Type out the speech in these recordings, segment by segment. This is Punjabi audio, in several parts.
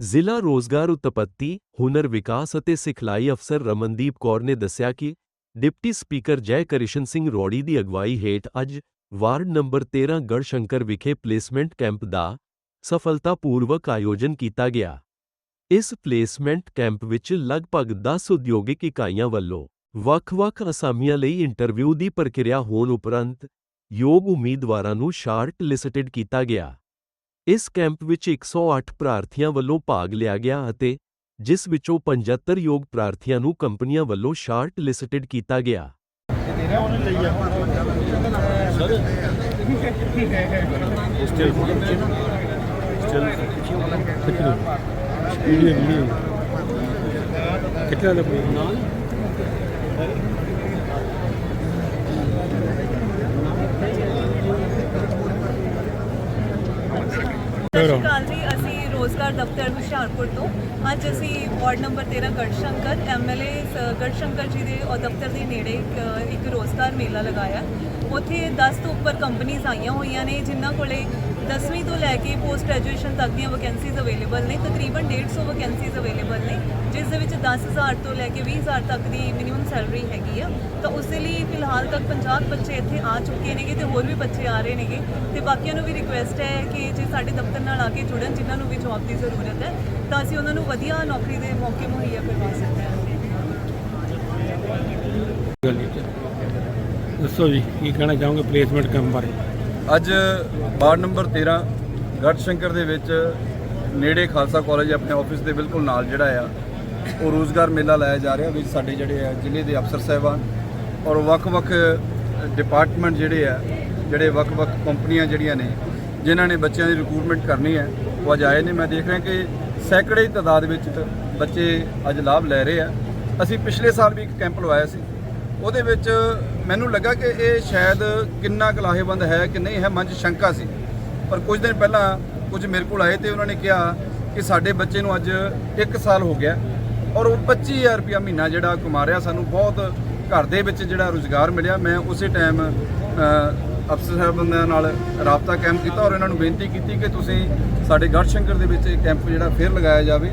ਜ਼ਿਲ੍ਹਾ ਰੋਜ਼ਗਾਰ ਉਤਪੱਤੀ ਹੁਨਰ ਵਿਕਾਸ ਅਤੇ ਸਿਖਲਾਈ ਅਫਸਰ ਰਮਨਦੀਪ ਕੌਰ ਨੇ ਦੱਸਿਆ ਕਿ ਡਿਪਟੀ ਸਪੀਕਰ ਜੈ ਕ੍ਰਿਸ਼ਨ ਸਿੰਘ ਰੋੜੀ ਦੀ ਅਗਵਾਈ ਹੇਠ ਅੱਜ ਵਾਰਡ ਨੰਬਰ 13 ਗੜਸ਼ੰਕਰ ਵਿਖੇ ਪਲੇਸਮੈਂਟ ਕੈਂਪ ਦਾ ਸਫਲਤਾਪੂਰਵਕ ਆਯੋਜਨ ਕੀਤਾ ਗਿਆ ਇਸ ਪਲੇਸਮੈਂਟ ਕੈਂਪ ਵਿੱਚ ਲਗਭਗ 10 ਉਦਯੋਗਿਕ ਇਕਾਈਆਂ ਵੱਲੋਂ ਵੱਖ-ਵੱਖ ਅਸਾਮੀਆਂ ਲਈ ਇੰਟਰਵਿਊ ਦੀ ਪ੍ਰਕਿਰਿਆ ਹੋਣ ਉਪਰੰਤ ਯੋਗ ਉਮੀਦਵਾਰਾਂ ਨੂੰ ਸ਼ਾਰਟ ਲਿਸਟਡ ਕੀਤਾ ਗਿਆ ਇਸ ਕੈਂਪ ਵਿੱਚ 108 ਪ੍ਰਾਰਥੀਆਂ ਵੱਲੋਂ ਭਾਗ ਲਿਆ ਗਿਆ ਅਤੇ ਜਿਸ ਵਿੱਚੋਂ 75 ਯੋਗ ਪ੍ਰਾਰਥੀਆਂ ਨੂੰ ਕੰਪਨੀਆਂ ਵੱਲੋਂ ਸ਼ਾਰਟ ਲਿਸਟਡ ਕੀਤਾ ਗਿਆ। ਕਿੰਨਾ ਦਾ ਨਾਲ ਸਤਿ ਸ਼੍ਰੀ ਅਕਾਲ ਜੀ, ਅਸੀਂ ਰੋਜ਼ਗਾਰ ਦਫ਼ਤਰ ਹੁਸ਼ਿਆਰਪੁਰ ਤੋਂ। ਅੱਜ ਅਸੀਂ ward number 13 Garhshankar MLA Garhshankar ji ਦੇ ਉਹ ਦਫ਼ਤਰ ਦੇ ਨੇੜੇ ਇੱਕ- ਇੱਕ ਰੋਜ਼ਗਾਰ ਮੇਲਾ ਲਗਾਇਆ। ਉੱਥੇ 10 ਤੋਂ ਉੱਪਰ ਕੰਪਨੀਆਂ ਆਈਆਂ ਹੋਈਆਂ ਨੇ, ਜਿਨ੍ਹਾਂ ਕੋਲੇ 10ਵੀਂ ਤੋਂ ਲੈ ਕੇ ਪੋਸਟ ਗ੍ਰੈਜੂਏਸ਼ਨ ਤੱਕ ਦੀਆਂ ਵੈਕੈਂਸੀਜ਼ ਅਵੇਲੇਬਲ ਨੇ, ਤਕਰੀਬਨ 150 ਵੈਕੈਂਸੀਜ਼ ਅਵੇਲੇਬਲ ਨੇ, ਜਿਸ ਦੇ ਵਿੱਚ 10000 ਤੋਂ ਲੈ ਕੇ 20000 ਤੱਕ ਦੀ ਮਿਨੀਮਮ ਸੈਲਰੀ ਹੈਗੀ ਆ। ਤਾਂ ਉਸ ਦੇ ਲਈ ਫਿਲਹਾਲ ਤੱਕ 50 ਬੱਚੇ ਇੱਥੇ ਆ ਚੁੱਕੇ ਨੇਗੇ ਤੇ ਹੋਰ ਵੀ ਬੱਚੇ ਆ ਰਹੇ ਨੇਗੇ। ਤੇ ਬਾਕੀਆਂ ਨੂੰ ਵੀ ਰਿਕੁਐਸਟ ਹੈ ਕਿ ਜੇ ਸਾਡੇ ਦਫ਼ਤਰ ਨਾਲ ਆ ਕੇ ਜੁੜਨ, ਜਿਨ੍ਹਾਂ ਨੂੰ ਵੀ ਜੌਬ ਦੀ ਜ਼ਰੂਰਤ ਹੈ, ਤਾਂ ਅਸੀਂ ਉਹਨਾਂ ਨੂੰ ਵਧੀਆ ਨੌਕਰੀ ਦੇ ਮੌਕੇ ਮੁਹੱਈਆ ਕਰਵਾ ਸਕਦੇ ਹਾਂ। ਦੱਸੋ ਜੀ, ਕੀ ਕਹਿਣਾ ਚਾਹੋਗੇ ਪਲੇਸਮੈਂਟ ਕੰਮ ਬਾਰੇ? ਅੱਜ ਵਾਰਡ ਨੰਬਰ 13 ਗੜਸ਼ੰਕਰ ਦੇ ਵਿੱਚ ਨੇੜੇ ਖਾਲਸਾ ਕਾਲਜ ਆਪਣੇ ਆਫਿਸ ਦੇ ਬਿਲਕੁਲ ਨਾਲ ਜਿਹੜਾ ਆ, ਉਹ ਰੋਜ਼ਗਾਰ ਮੇਲਾ ਲਾਇਆ ਜਾ ਰਿਹਾ, ਵਿੱਚ ਸਾਡੇ ਜਿਹੜੇ ਆ ਜ਼ਿਲ੍ਹੇ ਦੇ ਅਫਸਰ ਸਾਹਿਬਾਨ ਔਰ ਵੱਖ-ਵੱਖ ਡਿਪਾਰਟਮੈਂਟ ਜਿਹੜੇ ਆ, ਜਿਹੜੇ ਵੱਖ-ਵੱਖ ਕੰਪਨੀਆਂ ਜਿਹੜੀਆਂ ਨੇ, ਜਿਨ੍ਹਾਂ ਨੇ ਬੱਚਿਆਂ ਦੀ ਰਿਕਰੂਟਮੈਂਟ ਕਰਨੀ ਹੈ, ਉਹ ਅੱਜ ਆਏ ਨੇ। ਮੈਂ ਦੇਖ ਰਿਹਾ ਕਿ ਸੈਂਕੜੇ ਦੀ ਤਾਦਾਦ ਵਿੱਚ ਬੱਚੇ ਅੱਜ ਲਾਭ ਲੈ ਰਹੇ ਆ। ਅਸੀਂ ਪਿਛਲੇ ਸਾਲ ਵੀ ਇੱਕ ਕੈਂਪ ਲਵਾਇਆ ਸੀ ਉਹਦੇ ਵਿੱਚ ਮੈਨੂੰ ਲੱਗਾ ਕਿ ਇਹ ਸ਼ਾਇਦ ਕਿੰਨਾ ਕੁ ਲਾਹੇਵੰਦ ਹੈ ਕਿ ਨਹੀਂ ਹੈ, ਮਨ 'ਚ ਸ਼ੰਕਾ ਸੀ। ਪਰ ਕੁਝ ਦਿਨ ਪਹਿਲਾਂ ਕੁਝ ਮੇਰੇ ਕੋਲ ਆਏ ਤੇ ਉਹਨਾਂ ਨੇ ਕਿਹਾ ਕਿ ਸਾਡੇ ਬੱਚੇ ਨੂੰ ਅੱਜ 1 ਸਾਲ ਹੋ ਗਿਆ ਔਰ ਉਹ 25000 ਰੁਪਇਆ ਮਹੀਨਾ ਜਿਹੜਾ ਕਮਾ ਰਿਹਾ ਸਾਨੂੰ ਬਹੁਤ ਘਰ ਦੇ ਵਿੱਚ ਜਿਹੜਾ ਰੋਜ਼ਗਾਰ ਮਿਲਿਆ। ਮੈਂ ਉਸੇ ਟਾਈਮ ਅਫਸਰ ਸਾਹਿਬਾਨਾਂ ਨਾਲ ਰਾਬਤਾ ਕੈਂਪ ਕੀਤਾ ਔਰ ਇਹਨਾਂ ਨੂੰ ਬੇਨਤੀ ਕੀਤੀ ਕਿ ਤੁਸੀਂ ਸਾਡੇ ਗੜਸ਼ੰਕਰ ਦੇ ਵਿੱਚ ਇਹ ਕੈਂਪ ਜਿਹੜਾ ਫੇਰ ਲਗਾਇਆ ਜਾਵੇ।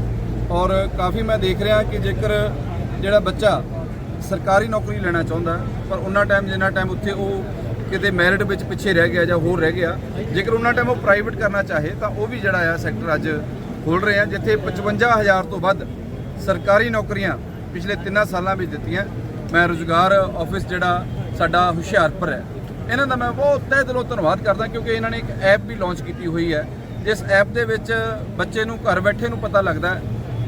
ਔਰ ਕਾਫੀ ਮੈਂ ਦੇਖ ਰਿਹਾ ਕਿ ਜੇਕਰ ਜਿਹੜਾ ਬੱਚਾ ਸਰਕਾਰੀ ਨੌਕਰੀ ਲੈਣਾ ਚਾਹੁੰਦਾ, ਪਰ ਉਹਨਾਂ ਟਾਈਮ ਜਿੰਨਾ ਟਾਈਮ ਉੱਥੇ ਉਹ ਕਿਤੇ ਮੈਰਿਟ ਵਿੱਚ ਪਿੱਛੇ ਰਹਿ ਗਿਆ ਜਾਂ ਹੋਰ ਰਹਿ ਗਿਆ, ਜੇਕਰ ਉਹਨਾਂ ਟਾਈਮ ਉਹ ਪ੍ਰਾਈਵੇਟ ਕਰਨਾ ਚਾਹੇ, ਤਾਂ ਉਹ ਵੀ ਜਿਹੜਾ ਆ ਸੈਕਟਰ ਅੱਜ ਖੋਲ ਰਹੇ ਆ, ਜਿੱਥੇ 55000 ਤੋਂ ਵੱਧ ਸਰਕਾਰੀ ਨੌਕਰੀਆਂ ਪਿਛਲੇ 3 ਸਾਲਾਂ ਵਿੱਚ ਦਿੱਤੀਆਂ। ਮੈਂ ਰੋਜ਼ਗਾਰ ਆਫਿਸ ਜਿਹੜਾ ਸਾਡਾ ਹੁਸ਼ਿਆਰਪੁਰ ਹੈ। ਇਹਨਾਂ ਦਾ ਮੈਂ ਬਹੁਤ ਤਹਿ ਦਿਲੋਂ ਧੰਨਵਾਦ ਕਰਦਾ ਕਿਉਂਕਿ ਇਹਨਾਂ ਨੇ ਇੱਕ ਐਪ ਵੀ ਲਾਂਚ ਕੀਤੀ ਹੋਈ ਹੈ। ਜਿਸ ਐਪ ਦੇ ਵਿੱਚ ਬੱਚੇ ਨੂੰ, ਘਰ ਬੈਠੇ ਨੂੰ ਪਤਾ ਲੱਗਦਾ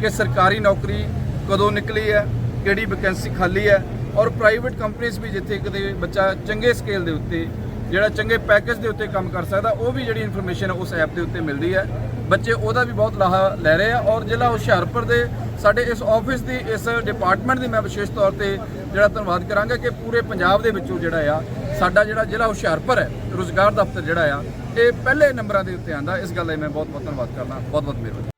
ਕਿ ਸਰਕਾਰੀ ਨੌਕਰੀ ਕਦੋਂ ਨਿਕਲੀ ਹੈ। ਕਿਹੜੀ ਵੈਕੈਂਸੀ ਖਾਲੀ ਹੈ ਔਰ ਪ੍ਰਾਈਵੇਟ ਕੰਪਨੀਆਂ ਵੀ ਜਿੱਥੇ ਕਿਤੇ ਬੱਚਾ ਚੰਗੇ ਸਕੇਲ ਦੇ ਉੱਤੇ, ਜਿਹੜਾ ਚੰਗੇ ਪੈਕੇਜ ਦੇ ਉੱਤੇ ਕੰਮ ਕਰ ਸਕਦਾ, ਉਹ ਵੀ ਜਿਹੜੀ ਇਨਫੋਰਮੇਸ਼ਨ ਉਸ ਐਪ ਦੇ ਉੱਤੇ ਮਿਲਦੀ ਹੈ। ਬੱਚੇ ਉਹਦਾ ਵੀ ਬਹੁਤ ਲਾਹਾ ਲੈ ਰਹੇ ਆ ਔਰ ਜ਼ਿਲ੍ਹਾ ਹੁਸ਼ਿਆਰਪੁਰ ਦੇ ਸਾਡੇ ਇਸ ਆਫਿਸ ਦੀ, ਇਸ ਡਿਪਾਰਟਮੈਂਟ ਦੀ ਮੈਂ ਵਿਸ਼ੇਸ਼ ਤੌਰ ਤੇ ਜਿਹੜਾ ਧੰਨਵਾਦ ਕਰਾਂਗਾ ਕਿ ਪੂਰੇ ਪੰਜਾਬ ਦੇ ਵਿੱਚੋਂ ਜਿਹੜਾ ਆ, ਸਾਡਾ ਜਿਹੜਾ ਜ਼ਿਲ੍ਹਾ ਹੁਸ਼ਿਆਰਪੁਰ ਹੈ, ਰੋਜ਼ਗਾਰ ਦਫ਼ਤਰ ਜਿਹੜਾ ਆ, ਇਹ ਪਹਿਲੇ ਨੰਬਰਾਂ ਦੇ ਉੱਤੇ ਆਂਦਾ ਇਸ ਗੱਲ ਲਈ ਮੈਂ ਬਹੁਤ ਬਹੁਤ ਧੰਨਵਾਦ ਕਰਦਾ। ਬਹੁਤ ਬਹੁਤ ਮਿਹਰਬਾਨੀ।